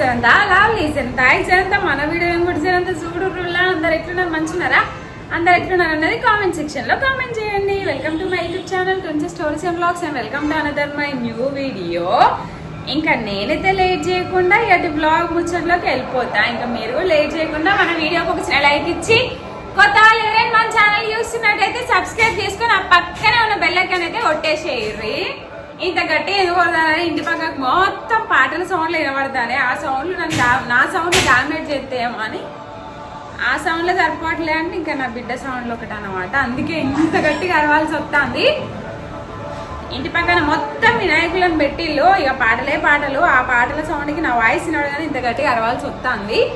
జనంతా లావ్లీ జనంతా ఈ జనంతా మన వీడియో కూడా జనంతా చూడు అందరు ఎట్లున్నారు? మంచున్నారా అందరు ఎట్లున్నారు అన్నది కామెంట్ సెక్షన్లో కామెంట్ చేయండి. Welcome to my YouTube channel కొంచెం stories and blogs and welcome to another my new video ఇంకా నేనైతే లేట్ చేయకుండా ఇటు బ్లాగ్ ముచ్చట్లోకి వెళ్ళిపోతా. ఇంకా మీరు కూడా లేట్ చేయకుండా మన వీడియోకి ఒక చిన్న లైక్ ఇచ్చి కొత్త వాళ్ళు ఎవరైనా మన ఛానల్ చూస్తున్నట్టయితే సబ్స్క్రైబ్ చేసుకొని ఆ పక్కనే ఉన్న బెల్ అయితే కొట్టేసేయండి. ఇంత గట్టి ఎదుగుతానని ఇంటి పక్కకు మొత్తం పాటల సౌండ్లు వినబడతానే. ఆ సౌండ్లు నన్ను డా- నా సౌండ్లు డామినేట్ చేస్తాయేమో అని. ఆ సౌండ్లో సరిపోవట్లే అంటే ఇంకా నా బిడ్డ సౌండ్లో ఒకటి అనమాట అందుకే ఇంత గట్టిగా అరవాల్సి వస్తుంది. ఇంటి పక్కన మొత్తం వినాయకులను పెట్టిళ్ళు. ఇక పాటలే పాటలు. ఆ పాటల సౌండ్కి నా వాయిస్ వినడగానే ఇంత గట్టిగా అరవాల్సి వస్తుంది.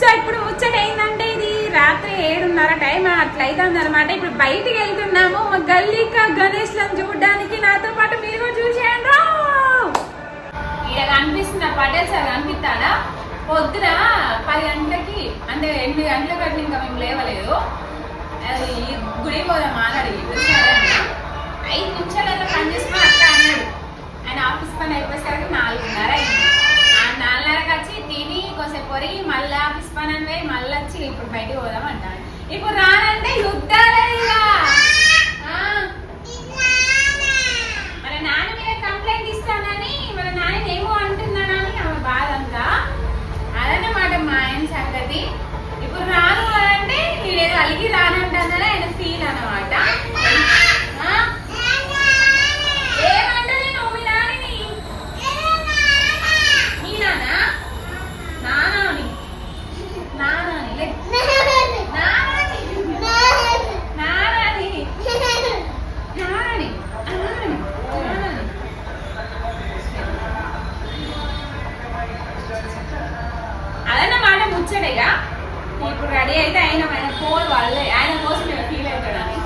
సో ఇప్పుడు ముచ్చట ఏంటంటే ఇది? రాత్రి ఏడున్నర అట్లయితే అనమాట ఇప్పుడు బయటికి వెళ్తున్నాము. మా గల్లీక గణేష్లను చూడడానికి నాతో పాటు మీరు కూడా చూసేయండి. ఇక్కడ కనిపిస్తున్న పటేల్ సార్ కనిపిస్తాడా? పొద్దున పది గంటలకి అంటే ఎనిమిది గంటల అట్లా ఇంకా మేము లేవలేదు. అది గుడి పోదాం మాట్లాడి ఐదు నిమిషాలలో పని చేసుకుని అట్లా అన్నాడు. ఆయన ఆఫీస్ పని అయిపోయేసరికి నాలుగున్నర అయింది. ఆ నాలుగున్నరకు వచ్చి తిని కొంచెం పొరిగి మళ్ళీ ఆఫీస్ పని అని పోయి మళ్ళీ వచ్చి ఇప్పుడు బయటికి పోదాం అంటాడు. ఇప్పుడు రానంటే యుద్ధాలే ఇక ఆ. మన నాన్న మీద కంప్లైంట్ ఇస్తానని మన నాన్న ఏమో అంటున్నానని ఆమె బాధ అంతా అదన్నమాట మా ఆయన సంగతి ఇప్పుడు రాను అంటే నేనేదో అలిగి రానంటానని ఆయన ఫీల్ అనమాట ఆ? ఏమంటది నువ్వు మీ నాన్నని? మీ నాన్న? నాన్నని. నాన్నని, లే. నాన్నని. నాన్నని. నాన్నని. నాన్నని. నాన్నని. అదన్నమాట ముచ్చటేగా ఇప్పుడు రెడీ అయితే ఆయన ఆయన ఫోన్ వాళ్ళే. ఆయన కోసం నేను ఫీల్ అవుతాడని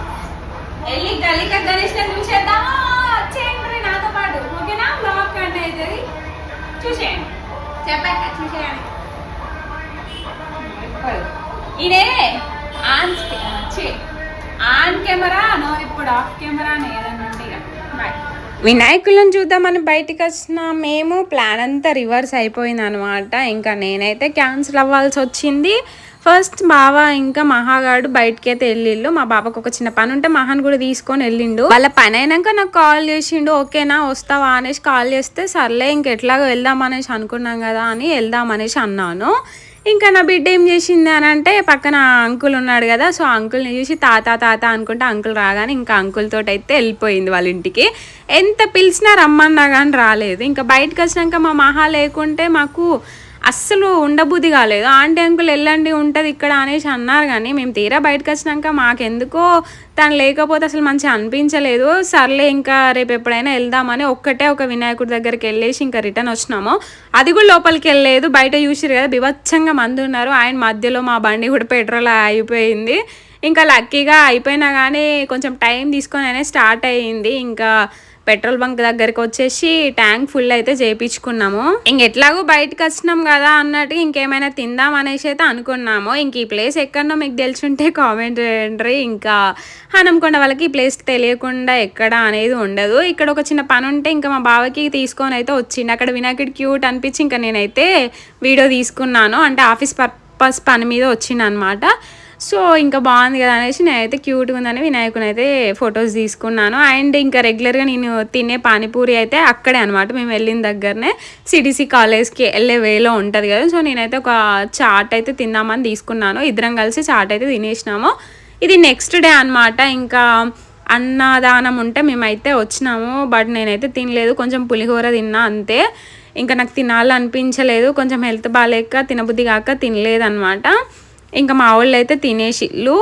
వెళ్ళి గల్లిక గణేష్ గారిని చూసేద్దామా వచ్చేయండి నాతో పాటు. ఓకేనా? బ్లాగ్ కంటే అవుతుంది చూసేయండి. చెప్పాక చూసేయండి. ఇదే ఆన్ ఆన్ కెమెరా నో ఇప్పుడు ఆఫ్ కెమెరా అని ఏదన్నా ఉంటే ఇక బాయ్ వినాయకులను చూద్దామని బయటికి వచ్చిన మేము ప్లాన్ అంతా రివర్స్ అయిపోయింది అనమాట ఇంకా నేనైతే క్యాన్సిల్ అవ్వాల్సి వచ్చింది. ఫస్ట్ బావ ఇంకా మహాగాడు బయటకి అయితే వెళ్ళిళ్ళు. మా బాబాకు ఒక చిన్న పని ఉంటే మహాన్ కూడా తీసుకొని వెళ్ళిండు. వాళ్ళ పని అయినాక నాకు కాల్ చేసిండు. ఓకేనా వస్తావా? అనేసి కాల్ చేస్తే సర్లే ఇంకెట్లాగో వెళ్దాం అనేసి అనుకున్నాం కదా అని వెళ్దాం అనేసి అన్నాను. ఇంకా నా బిడ్డ ఏం చేసింది అని అంటే పక్కన అంకుల్ ఉన్నాడు కదా సో అంకుల్ని చూసి తాత తాత అనుకుంటే అంకుల్ రాగానే ఇంకా అంకుల్ అయితే వెళ్ళిపోయింది వాళ్ళ ఇంటికి. ఎంత పిలిచినా రమ్మన్నా కానీ రాలేదు. ఇంకా బయటకు వచ్చినాక మా మహా లేకుంటే మాకు అస్సలు ఉండబుద్ధి కాలేదు. ఆంటీ అంకుల్ వెళ్ళండి ఉంటుంది ఇక్కడ అనేసి అన్నారు కానీ మేము తీరా బయటకు వచ్చినాక మాకెందుకో తను లేకపోతే అసలు మంచిగా అనిపించలేదు. సర్లే ఇంకా రేపు ఎప్పుడైనా వెళ్దామని ఒక్కటే ఒక వినాయకుడి దగ్గరికి వెళ్ళేసి ఇంకా రిటర్న్ వచ్చినాము. అది కూడా లోపలికి వెళ్ళలేదు. బయట చూసిరు కదా బివచ్చంగా మంది ఉన్నారు. ఆయన మధ్యలో మా బండి కూడా పెట్రోల్ అయిపోయింది ఇంకా లక్కీగా అయిపోయినా కానీ కొంచెం టైం తీసుకొని అయినా స్టార్ట్ అయ్యింది. ఇంకా పెట్రోల్ బంక్ దగ్గరికి వచ్చేసి ట్యాంక్ ఫుల్ అయితే చేయించుకున్నాము ఇంక ఎట్లాగో బయటకు వచ్చినాం కదా అన్నట్టు ఇంకేమైనా తిందాం అనేసి అయితే అనుకున్నాము. ఇంక ఈ ప్లేస్ ఎక్కడనో మీకు తెలిసింటే కామెంట్ చేయండి. ఇంకా హనంకొండ వాళ్ళకి ఈ ప్లేస్ తెలియకుండా ఎక్కడ అనేది ఉండదు. ఇక్కడ ఒక చిన్న పని ఉంటే ఇంకా మా బావకి తీసుకొని అయితే వచ్చింది అక్కడ వినాయకుడి క్యూట్ అనిపించి ఇంకా నేనైతే వీడియో తీసుకున్నాను. అంటే ఆఫీస్ పర్పస్ పని మీద వచ్చింది అనమాట సో ఇంకా బాగుంది కదా అనేసి నేనైతే క్యూట్గా ఉందని వినాయకుని అయితే ఫొటోస్ తీసుకున్నాను. అండ్ ఇంకా రెగ్యులర్గా నేను తినే పానీపూరి అయితే అక్కడే అనమాట మేము వెళ్ళిన దగ్గరనే సిటీసీ కాలేజ్కి వెళ్ళే వేలో ఉంటుంది కదా. సో నేనైతే ఒక చాట్ అయితే తిందామని తీసుకున్నాను. ఇద్దరం కలిసి చాట్ అయితే తినేసినాము. ఇది నెక్స్ట్ డే అన్నమాట. ఇంకా అన్నదానం ఉంటే మేమైతే వచ్చినాము. బట్ నేనైతే తినలేదు. కొంచెం పులిహోర తిన్నా అంతే. ఇంకా నాకు తినాలనిపించలేదు. కొంచెం హెల్త్ బాగాలేక తినబుద్ధి కాక తినలేదన్నమాట. ఇంకా మా వాళ్ళు అయితే తినేసిళ్ళు.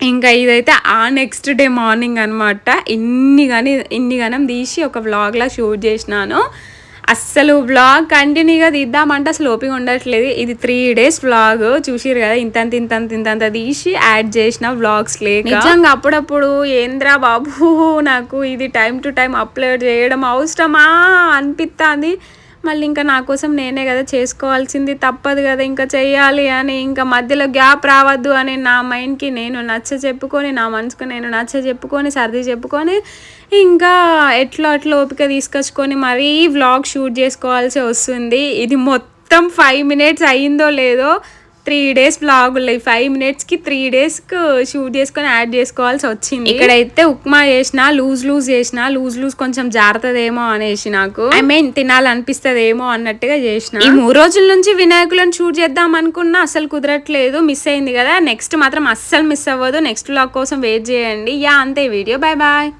ఇంకా ఇదైతే ఆ నెక్స్ట్ డే మార్నింగ్ అనమాట ఇన్ని కానీ ఇన్ని గనం తీసి ఒక వ్లాగ్లా షూట్ చేసినాను. అస్సలు వ్లాగ్ కంటిన్యూగా తీద్దామంటే అసలు ఓపిక ఉండట్లేదు. ఇది త్రీ డేస్ వ్లాగ్ చూసిరు కదా ఇంతంత ఇంతంత ఇంతంత తీసి యాడ్ చేసిన వ్లాగ్స్ లేక. నిజంగా అప్పుడప్పుడు ఏంద్రా బాబు నాకు ఇది టైం టు టైం అప్లోడ్ చేయడం అవసరమా అనిపిస్తుంది మళ్ళీ ఇంకా నా కోసం నేనే కదా చేసుకోవాల్సింది. తప్పదు కదా ఇంకా చేయాలి అని. ఇంకా మధ్యలో గ్యాప్ రావద్దు అని నా మైండ్కి నేను నచ్చ చెప్పుకొని నా మనసుకు నేను నచ్చ చెప్పుకొని సర్ది చెప్పుకొని ఇంకా ఎట్లా అట్లా ఓపిక తీసుకొచ్చుకొని మరీ వ్లాగ్ షూట్ చేసుకోవాల్సి వస్తుంది. ఇది మొత్తం ఫైవ్ మినిట్స్ అయ్యిందో లేదో త్రీ డేస్ బ్లాగ్ ఉన్నాయి ఫైవ్ మినిట్స్కి త్రీ డేస్కి షూట్ చేసుకొని యాడ్ చేసుకోవాల్సి వచ్చింది. ఇక్కడైతే ఉప్మా చేసిన లూజ్ లూజ్ చేసిన లూజ్ లూజ్ కొంచెం జారుతుందేమో అనేసి నాకు. ఐ మీన్ తినాలనిపిస్తుందేమో అన్నట్టుగా చేసిన. ఈ మూడు రోజుల నుంచి వినాయకులను షూట్ చేద్దాం అనుకున్నా అసలు కుదరట్లేదు మిస్ అయింది కదా. నెక్స్ట్ మాత్రం అస్సలు మిస్ అవ్వదు. నెక్స్ట్ బ్లాగ్ కోసం వెయిట్ చేయండి. యా అంతే. Video bye bye